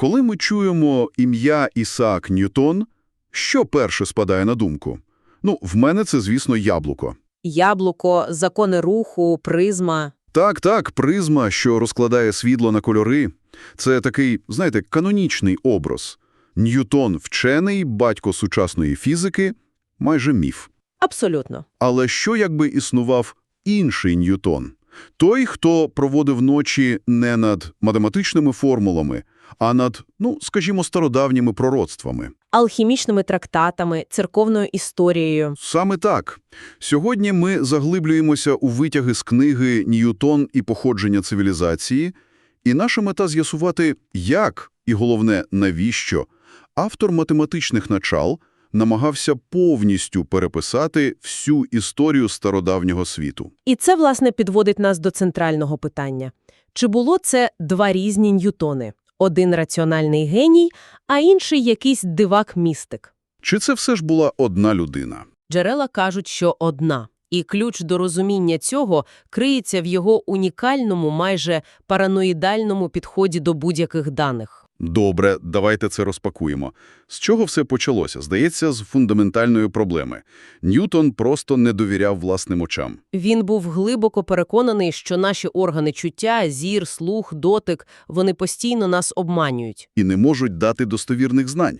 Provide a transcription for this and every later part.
Коли ми чуємо ім'я Ісаак Ньютон, що перше спадає на думку? Ну, в мене це, звісно, яблуко. Яблуко, закони руху, призма. Так, так, призма, що розкладає світло на кольори. Це такий, знаєте, канонічний образ. Ньютон – вчений, батько сучасної фізики, майже міф. Абсолютно. Але що якби існував інший Ньютон? Той, хто проводив ночі не над математичними формулами, а над, ну, скажімо, стародавніми пророцтвами. Алхімічними трактатами, церковною історією. Саме так. Сьогодні ми заглиблюємося у витяги з книги «Ньютон і походження цивілізації», і наша мета з'ясувати, як, і головне, навіщо, автор математичних начал намагався повністю переписати всю історію стародавнього світу. І це, власне, підводить нас до центрального питання. Чи було це два різні Ньютони? Один раціональний геній, а інший якийсь дивак-містик? Чи це все ж була одна людина? Джерела кажуть, що одна. І ключ до розуміння цього криється в його унікальному, майже параноїдальному підході до будь-яких даних. Добре, давайте це розпакуємо. З чого все почалося? Здається, з фундаментальної проблеми. Ньютон просто не довіряв власним очам. Він був глибоко переконаний, що наші органи чуття, зір, слух, дотик, вони постійно нас обманюють. і не можуть дати достовірних знань.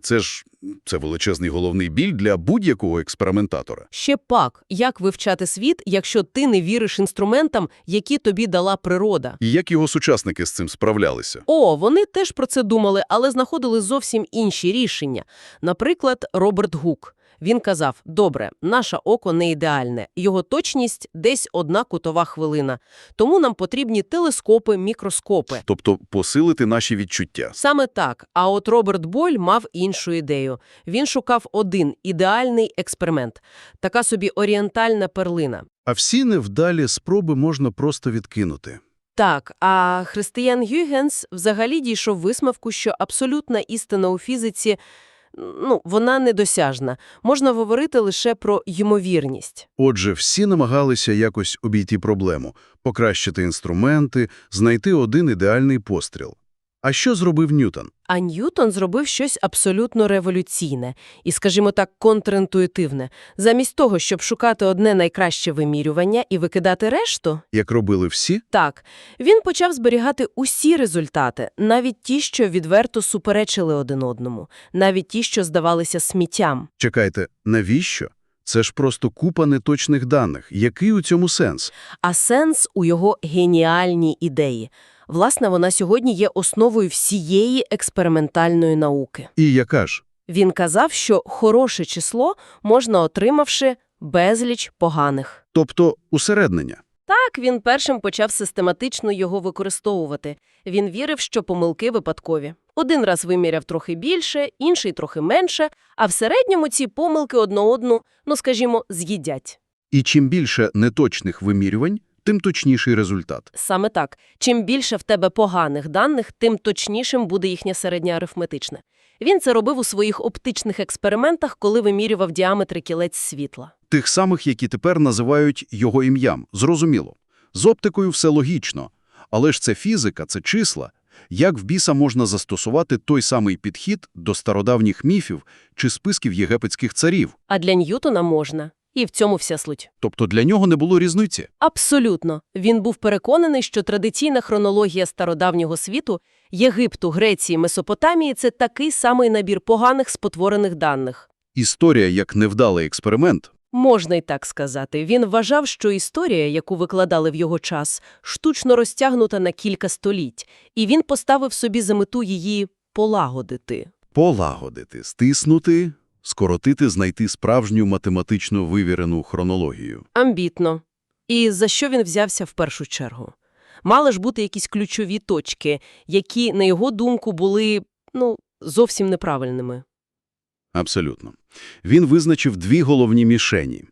Це ж це величезний головний біль для будь-якого експериментатора. Ще пак, як вивчати світ, якщо ти не віриш інструментам, які тобі дала природа? І як його сучасники з цим справлялися? О, вони теж про це думали, але знаходили зовсім інші рішення. Наприклад, Роберт Гук. Він казав, добре, наше око не ідеальне, його точність десь одна кутова хвилина. Тому нам потрібні телескопи, мікроскопи. Тобто посилити наші відчуття. Саме так. А от Роберт Боль мав іншу ідею. Він шукав один ідеальний експеримент. Така собі орієнтальна перлина. А всі невдалі спроби можна просто відкинути. Так, а Християн Гюйгенс взагалі дійшов висновку, що абсолютна істина у фізиці, ну, вона недосяжна. Можна говорити лише про ймовірність. Отже, всі намагалися якось обійти проблему, покращити інструменти, знайти один ідеальний постріл. А що зробив Ньютон? А Ньютон зробив щось абсолютно революційне і, скажімо так, контрінтуїтивне. Замість того, щоб шукати одне найкраще вимірювання і викидати решту, Як робили всі? Так, він почав зберігати усі результати, навіть ті, що відверто суперечили один одному, навіть ті, що здавалися сміттям. Чекайте, навіщо? Це ж просто купа неточних даних. Який у цьому сенс? А сенс у його геніальній ідеї. Власне, вона сьогодні є основою всієї експериментальної науки. І яка ж? Він казав, що хороше число можна отримавши безліч поганих. Тобто усереднення. Так, він першим почав систематично його використовувати. Він вірив, що помилки випадкові. Один раз виміряв трохи більше, інший трохи менше, а в середньому ці помилки одно одну, ну скажімо, з'їдять. І чим більше неточних вимірювань, тим точніший результат. Саме так. Чим більше в тебе поганих даних, тим точнішим буде їхнє середнє арифметичне. Він це робив у своїх оптичних експериментах, коли вимірював діаметри кілець світла. Тих самих, які тепер називають його ім'ям. Зрозуміло. З оптикою все логічно. Але ж це фізика, це числа. Як в біса можна застосувати той самий підхід до стародавніх міфів чи списків єгипетських царів? А для Ньютона можна. І в цьому вся суть. Тобто для нього не було різниці. Абсолютно. Він був переконаний, що традиційна хронологія стародавнього світу Єгипту, Греції, Месопотамії – це такий самий набір поганих спотворених даних. Історія як невдалий експеримент. Можна й так сказати. Він вважав, що історія, яку викладали в його час, штучно розтягнута на кілька століть, і він поставив собі за мету її полагодити. Полагодити, стиснути, скоротити, знайти справжню математично вивірену хронологію. Амбітно. І за що він взявся в першу чергу? Мали ж бути якісь ключові точки, які, на його думку, були, ну, зовсім неправильними. Абсолютно. Він визначив дві головні мішені.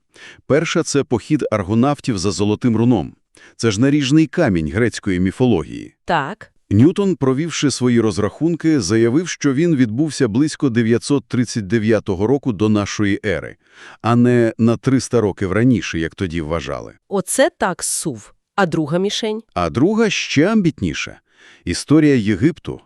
Перша – це похід аргонавтів за Золотим руном. Це ж наріжний камінь грецької міфології. Так, Ньютон, провівши свої розрахунки, заявив, що він відбувся близько 939 року до нашої ери, а не на 300 років раніше, як тоді вважали. оце так сув. А друга мішень? А друга ще амбітніша – історія Єгипту.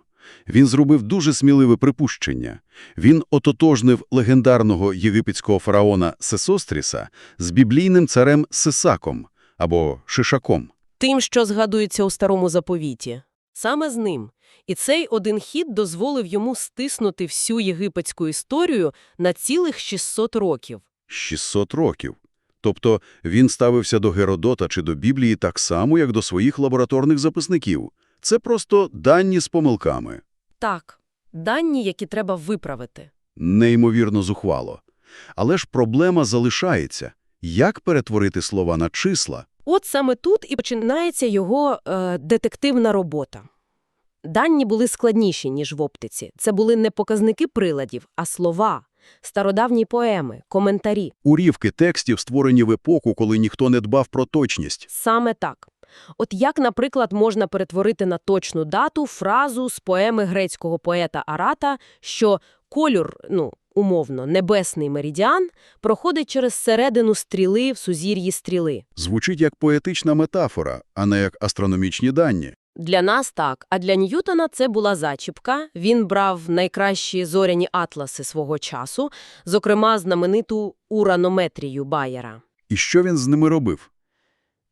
Він зробив дуже сміливе припущення. Він ототожнив легендарного єгипетського фараона Сесостріса з біблійним царем Сисаком або Шишаком. Тим, що згадується у Старому Заповіті. Саме з ним. І цей один хід дозволив йому стиснути всю єгипетську історію на цілих 600 років. 600 років. Тобто він ставився до Геродота чи до Біблії так само, як до своїх лабораторних записників. Це просто дані з помилками. Так, дані, які треба виправити. Неймовірно зухвало. Але ж проблема залишається. Як перетворити слова на числа? От саме тут і починається його е, детективна робота. Дані були складніші, ніж в оптиці. Це були не показники приладів, а слова, стародавні поеми, коментарі. Урівки текстів, створені в епоху, коли ніхто не дбав про точність. Саме так. От як, наприклад, можна перетворити на точну дату фразу з поеми грецького поета Арата, що кольор, ну, умовно, небесний меридіан, проходить через середину стріли в сузір'ї стріли. Звучить як поетична метафора, а не як астрономічні дані. Для нас так, а для Ньютона це була зачіпка. Він брав найкращі зоряні атласи свого часу, зокрема знамениту уранометрію Байера. І що він з ними робив?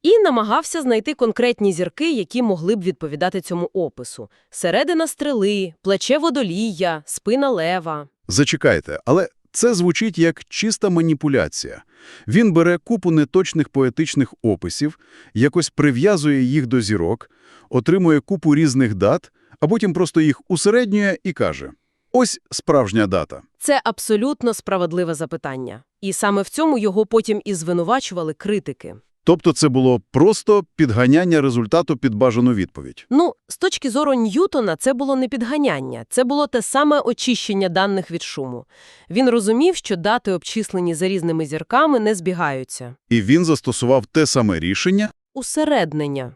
І намагався знайти конкретні зірки, які могли б відповідати цьому опису. Середина стріли, плече водолія, спина лева. Зачекайте, але це звучить як чиста маніпуляція. Він бере купу неточних поетичних описів, якось прив'язує їх до зірок, отримує купу різних дат, а потім просто їх усереднює і каже «Ось справжня дата». Це абсолютно справедливе запитання. І саме в цьому його потім і звинувачували критики. Тобто це було просто підганяння результату під бажану відповідь. Ну, з точки зору Ньютона, це було не підганяння, це було те саме очищення даних від шуму. Він розумів, що дати, обчислені за різними зірками, не збігаються. І він застосував те саме рішення, Усереднення.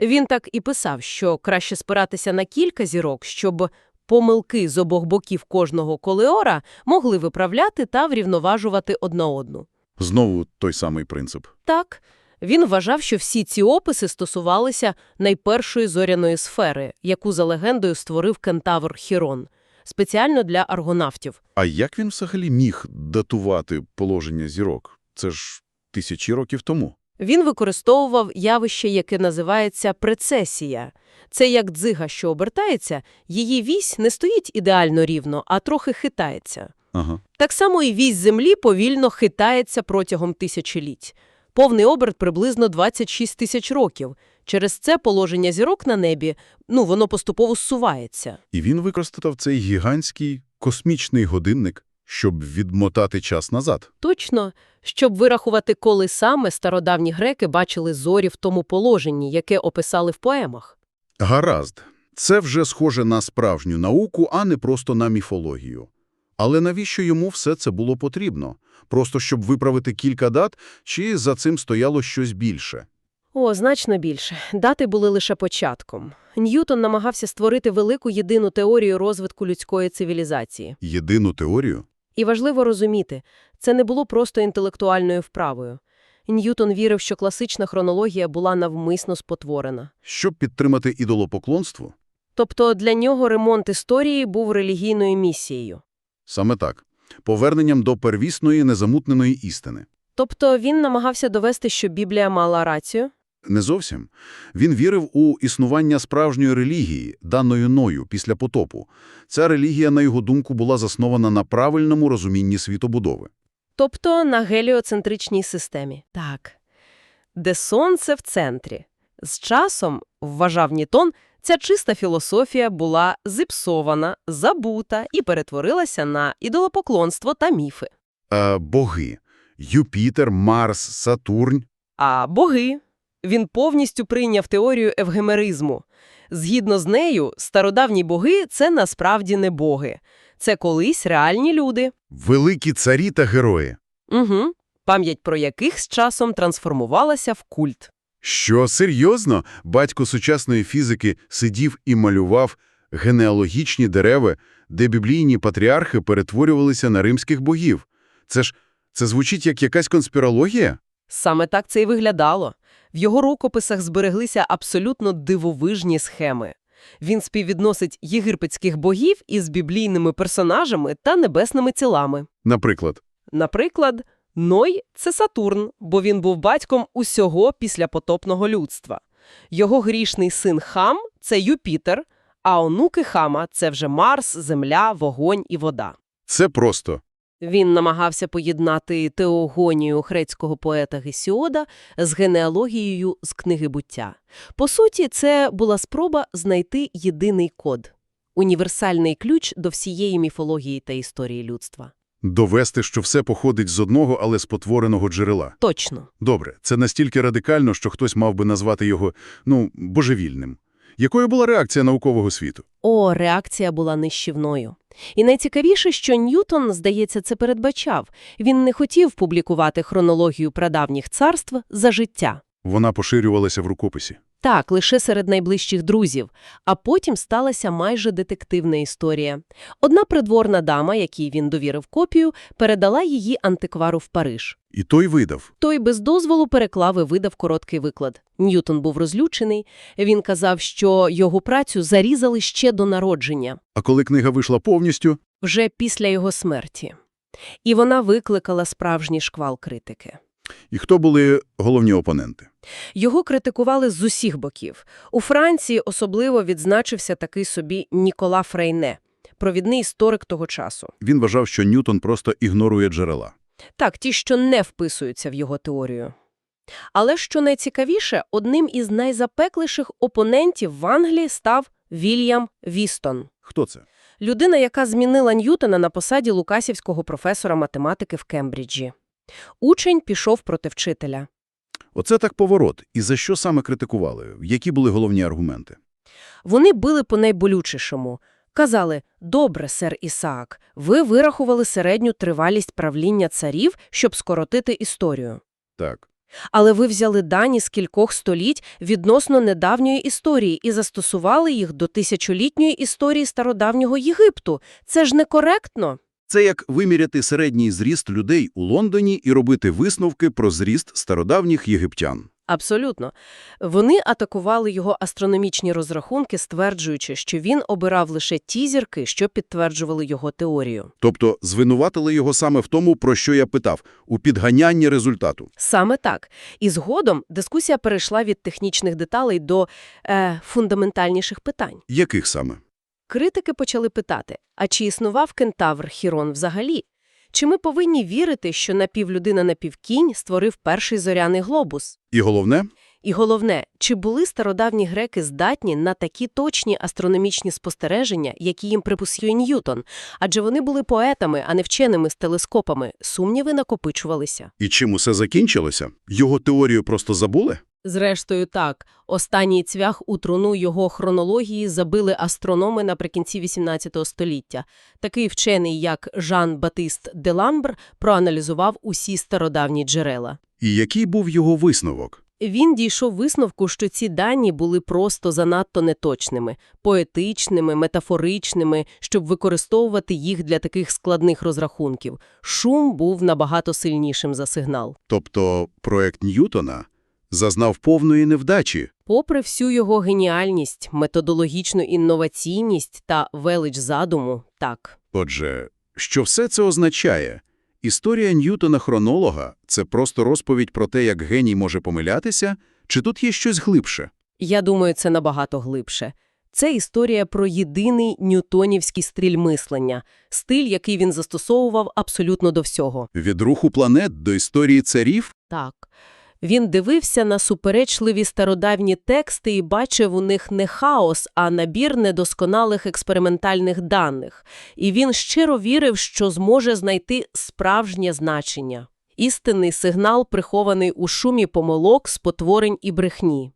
Він так і писав, що краще спиратися на кілька зірок, щоб помилки з обох боків кожного колеора могли виправляти та врівноважувати одна одну. знову той самий принцип. Так, він вважав, що всі ці описи стосувалися найпершої зоряної сфери, яку за легендою створив кентавр Хірон, спеціально для аргонавтів. А як він взагалі міг датувати положення зірок? Це ж тисячі років тому. Він використовував явище, яке називається прецесія. Це як дзига, що обертається, її вісь не стоїть ідеально рівно, а трохи хитається. Ага. Так само і вісь Землі повільно хитається протягом тисячоліть. Повний оберт приблизно 26 тисяч років. Через це положення зірок на небі, ну, воно поступово зсувається. І він використав цей гігантський космічний годинник, щоб відмотати час назад. Точно, щоб вирахувати, коли саме стародавні греки бачили зорі в тому положенні, яке описали в поемах. Гаразд. Це вже схоже на справжню науку, а не просто на міфологію. Але навіщо йому все це було потрібно? Просто щоб виправити кілька дат, чи за цим стояло щось більше? О, значно більше. Дати були лише початком. Ньютон намагався створити велику єдину теорію розвитку людської цивілізації. Єдину теорію? І важливо розуміти, це не було просто інтелектуальною вправою. Ньютон вірив, що класична хронологія була навмисно спотворена. Щоб підтримати ідолопоклонство? Тобто для нього ремонт історії був релігійною місією. Саме так. Поверненням до первісної незамутненої істини. Тобто він намагався довести, що Біблія мала рацію? Не зовсім. Він вірив у існування справжньої релігії, даної Ною після потопу. Ця релігія, на його думку, була заснована на правильному розумінні світобудови. Тобто на геліоцентричній системі. Так. Де сонце в центрі. З часом, вважав Нітон, ця чиста філософія була зіпсована, забута і перетворилася на ідолопоклонство та міфи. А боги – Юпітер, Марс, Сатурн. А боги? Він повністю прийняв теорію евгемеризму. Згідно з нею, стародавні боги – це насправді не боги. Це колись реальні люди. Великі царі та герої. Угу. Пам'ять про яких з часом трансформувалася в культ. Що, серйозно? Батько сучасної фізики сидів і малював генеалогічні дерева, де біблійні патріархи перетворювалися на римських богів. Це ж, це звучить як якась конспірологія? Саме так це і виглядало. В його рукописах збереглися абсолютно дивовижні схеми. Він співвідносить єгипетських богів із біблійними персонажами та небесними тілами. Наприклад, Наприклад, Ной – це Сатурн, бо він був батьком усього післяпотопного людства. Його грішний син Хам – це Юпітер, а онуки Хама – це вже Марс, Земля, вогонь і вода. це просто. Він намагався поєднати теогонію грецького поета Гесіода з генеалогією з книги буття. По суті, це була спроба знайти єдиний код – універсальний ключ до всієї міфології та історії людства. Довести, що все походить з одного, але спотвореного джерела. Точно. Добре, це настільки радикально, що хтось мав би назвати його, ну, божевільним. Якою була реакція наукового світу? О, реакція була нищівною. І найцікавіше, що Ньютон, здається, це передбачав. Він не хотів публікувати хронологію прадавніх царств за життя. Вона поширювалася в рукописі. Так, лише серед найближчих друзів. А потім сталася майже детективна історія. Одна придворна дама, якій він довірив копію, передала її антиквару в Париж. І той видав. Той без дозволу переклав і видав короткий виклад. Ньютон був розлючений. Він казав, що його працю зарізали ще до народження, А коли книга вийшла повністю, вже після його смерті. І вона викликала справжній шквал критики. І хто були головні опоненти? Його критикували з усіх боків. У Франції особливо відзначився такий собі Нікола Фрейне, провідний історик того часу. Він вважав, що Ньютон просто ігнорує джерела. Так, ті, що не вписуються в його теорію. Але що найцікавіше, одним із найзапекліших опонентів в Англії став Вільям Вістон. Хто це? Людина, яка змінила Ньютона на посаді лукасівського професора математики в Кембриджі. Учень пішов проти вчителя. Оце так поворот. І за що саме критикували? Які були головні аргументи? Вони били по найболючішому. Казали, добре, сер Ісаак, ви вирахували середню тривалість правління царів, щоб скоротити історію. Так. Але ви взяли дані з кількох століть відносно недавньої історії і застосували їх до тисячолітньої історії стародавнього Єгипту. Це ж некоректно. Це як виміряти середній зріст людей у Лондоні і робити висновки про зріст стародавніх єгиптян. Абсолютно. Вони атакували його астрономічні розрахунки, стверджуючи, що він обирав лише ті зірки, що підтверджували його теорію. Тобто звинуватили його саме в тому, про що я питав – у підганянні результату. Саме так. І згодом дискусія перейшла від технічних деталей до е, фундаментальніших питань. Яких саме? Критики почали питати, а чи існував кентавр Хірон взагалі? Чи ми повинні вірити, що напівлюдина-напівкінь створив перший зоряний глобус? І головне? І головне, чи були стародавні греки здатні на такі точні астрономічні спостереження, які їм приписує Ньютон? Адже вони були поетами, а не вченими з телескопами. Сумніви накопичувалися. І чим усе закінчилося? Його теорію просто забули? Зрештою, так. Останній цвях у труну його хронології забили астрономи наприкінці XVIII століття. Такий вчений, як Жан-Батист Деламбр, проаналізував усі стародавні джерела. І який був його висновок? Він дійшов висновку, що ці дані були просто занадто неточними, поетичними, метафоричними, щоб використовувати їх для таких складних розрахунків. Шум був набагато сильнішим за сигнал. Тобто проект Ньютона зазнав повної невдачі. Попри всю його геніальність, методологічну інноваційність та велич задуму, так. Отже, що все це означає? Історія Ньютона-хронолога – це просто розповідь про те, як геній може помилятися, чи тут є щось глибше? Я думаю, це набагато глибше. Це історія про єдиний ньютонівський стиль мислення, стиль, який він застосовував абсолютно до всього. Від руху планет до історії царів? Так. Він дивився на суперечливі стародавні тексти і бачив у них не хаос, а набір недосконалих експериментальних даних. І він щиро вірив, що зможе знайти справжнє значення. Істинний сигнал, прихований у шумі помилок, спотворень і брехні.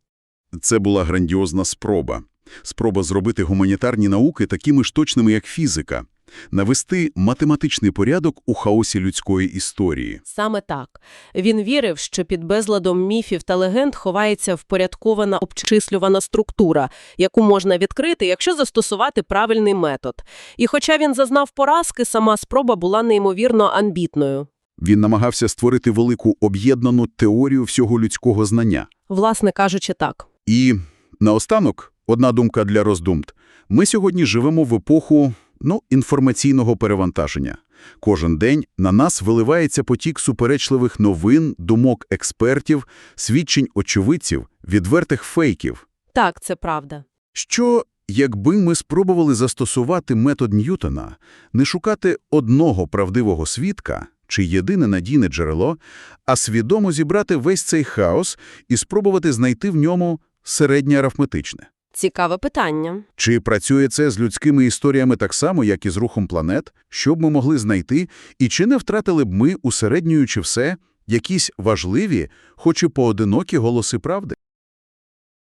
Це була грандіозна спроба. Спроба зробити гуманітарні науки такими ж точними, як фізика. Навести математичний порядок у хаосі людської історії. Саме так. Він вірив, що під безладом міфів та легенд ховається впорядкована обчислювана структура, яку можна відкрити, якщо застосувати правильний метод. І хоча він зазнав поразки, сама спроба була неймовірно амбітною. Він намагався створити велику об'єднану теорію всього людського знання. Власне кажучи, так. І наостанок Одна думка для роздумт. Ми сьогодні живемо в епоху, ну, інформаційного перевантаження. Кожен день на нас виливається потік суперечливих новин, думок експертів, свідчень очевидців, відвертих фейків. Так, це правда. Що, якби ми спробували застосувати метод Ньютона, не шукати одного правдивого свідка чи єдине надійне джерело, а свідомо зібрати весь цей хаос і спробувати знайти в ньому середнє арифметичне? Цікаве питання. Чи працює це з людськими історіями так само, як і з рухом планет? Що б ми могли знайти? І чи не втратили б ми, усереднюючи все, якісь важливі, хоч і поодинокі голоси правди?